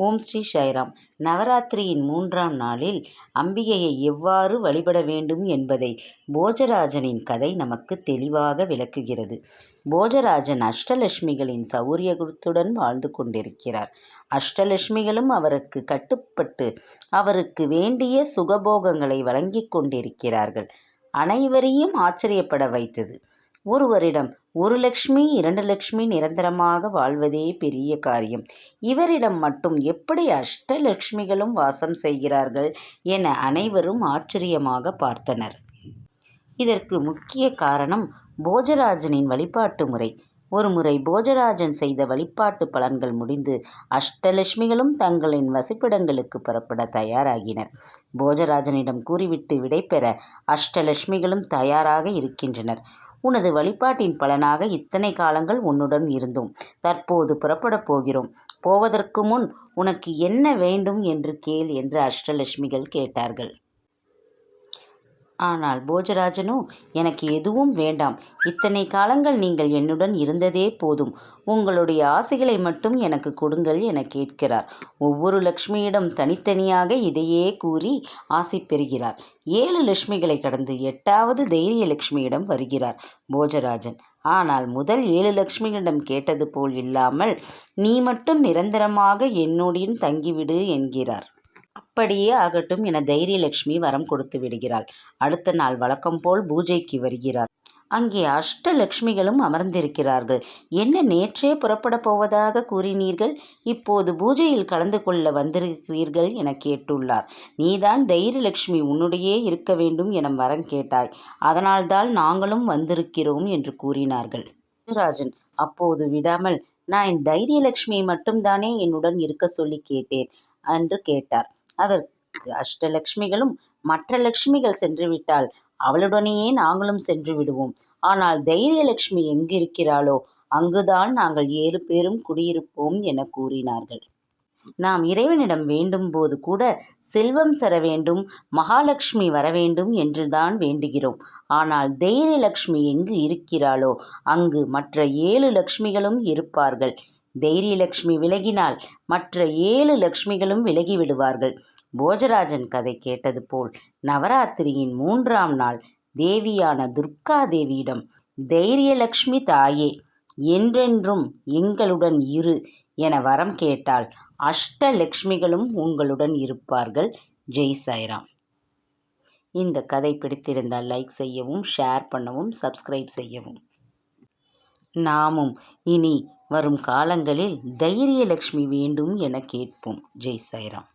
ஓம் ஸ்ரீ சாய்ராம் நவராத்திரியின் மூன்றாம் நாளில் அம்பிகையை எவ்வாறு வழிபட வேண்டும் என்பதை போஜராஜனின் கதை நமக்கு தெளிவாக விளக்குகிறது. போஜராஜன் அஷ்டலட்சுமிகளின் சௌரியத்துடன் வாழ்ந்து கொண்டிருக்கிறார். அஷ்டலட்சுமிகளும் அவருக்கு கட்டுப்பட்டு அவருக்கு வேண்டிய சுகபோகங்களை வழங்கிக் கொண்டிருக்கிறார்கள். அனைவரையும் ஆச்சரியப்பட வைத்தது. ஒருவரிடம் ஒரு லட்சுமி இரண்டு லட்சுமி நிரந்தரமாக வாழ்வதே பெரிய காரியம். இவரிடம் மட்டும் எப்படி அஷ்டலட்சுமிகளும் வாசம் செய்கிறார்கள் என அனைவரும் ஆச்சரியமாக பார்த்தனர். இதற்கு முக்கிய காரணம் போஜராஜனின் வழிபாட்டு முறை. ஒருமுறை போஜராஜன் செய்த வழிபாட்டு பலன்கள் முடிந்து அஷ்டலட்சுமிகளும் தங்களின் வசிப்பிடங்களுக்கு புறப்பட தயாராகினர். போஜராஜனிடம் கூறிவிட்டு விடைபெற அஷ்டலட்சுமிகளும் தயாராக இருக்கின்றனர். உனது வழிபாட்டின் பலனாக இத்தனை காலங்கள் உன்னுடன் இருந்தோம். தற்போது புறப்படப் போகிறோம். போவதற்கு முன் உனக்கு என்ன வேண்டும் என்று கேள் என்று அஷ்டலட்சுமிகள் கேட்டார்கள். ஆனால் போஜராஜனோ எனக்கு எதுவும் வேண்டாம். இத்தனை காலங்கள் நீங்கள் என்னுடன் இருந்ததே போதும். உங்களுடைய ஆசைகளை மட்டும் எனக்கு கொடுங்கள் என கேட்கிறார். ஒவ்வொரு லக்ஷ்மியிடம் தனித்தனியாக இதையே கூறி ஆசை பெறுகிறார். ஏழு லட்சுமிகளை கடந்து எட்டாவது தைரிய லட்சுமியிடம் வருகிறார் போஜராஜன். ஆனால் முதல் ஏழு லட்சுமிகளிடம் கேட்டது போல் இல்லாமல் நீ மட்டும் நிரந்தரமாக என்னுடன் தங்கிவிடு என்கிறார். அப்படியே ஆகட்டும் என தைரியலட்சுமி வரம் கொடுத்து விடுகிறாள். அடுத்த நாள் வழக்கம் போல் பூஜைக்கு வருகிறார். அங்கே அஷ்டலட்சுமிகளும் அமர்ந்திருக்கிறார்கள். என்ன நேற்றே புறப்பட போவதாக கூறினீர்கள். இப்போது பூஜையில் கலந்து கொள்ள வந்திருக்கிறீர்கள் என கேட்டுள்ளார். நீதான் தைரியலட்சுமி உன்னுடையே இருக்க வேண்டும் என வரம் கேட்டாய். அதனால்தான் நாங்களும் வந்திருக்கிறோம் என்று கூறினார்கள். ராஜன் அப்போது விடாமல் நான் தைரியலட்சுமியை மட்டும்தானே என்னுடன் இருக்கச் சொல்லி கேட்டேன் என்று கேட்டார். அதற்கு அஷ்டலக்ஷ்மிகளும் மற்ற லக்ஷ்மிகள் சென்றுவிட்டால் அவளுடனேயே நாங்களும் சென்று விடுவோம். ஆனால் தைரியலட்சுமி எங்கிருக்கிறாளோ அங்குதான் நாங்கள் ஏழு பேரும் குடியிருப்போம் என கூறினார்கள். நாம் இறைவனிடம் வேண்டும் போது கூட செல்வம் சேர வேண்டும் மகாலட்சுமி என்று என்றுதான் வேண்டுகிறோம். ஆனால் தைரியலட்சுமி எங்கு இருக்கிறாளோ அங்கு மற்ற ஏழு லட்சுமிகளும் இருப்பார்கள். தைரியலக்ஷ்மி விலகினால் மற்ற ஏழு லக்ஷ்மிகளும் விலகிவிடுவார்கள். போஜராஜன் கதை கேட்டது போல் நவராத்திரியின் மூன்றாம் நாள் தேவியான துர்கா தேவியிடம் தைரியலக்ஷ்மி தாயே என்றென்றும் எங்களுடன் இரு என வரம் கேட்டால் அஷ்டலக்ஷ்மிகளும் உங்களுடன் இருப்பார்கள். ஜெய் சாய்ராம். இந்த கதை பிடித்திருந்தால் லைக் செய்யவும் ஷேர் பண்ணவும் சப்ஸ்கிரைப் செய்யவும். நாமும் இனி வரும் காலங்களில் தைரியலட்சுமி வேண்டும் என கேட்போம். ஜெய் சாய்ராம்.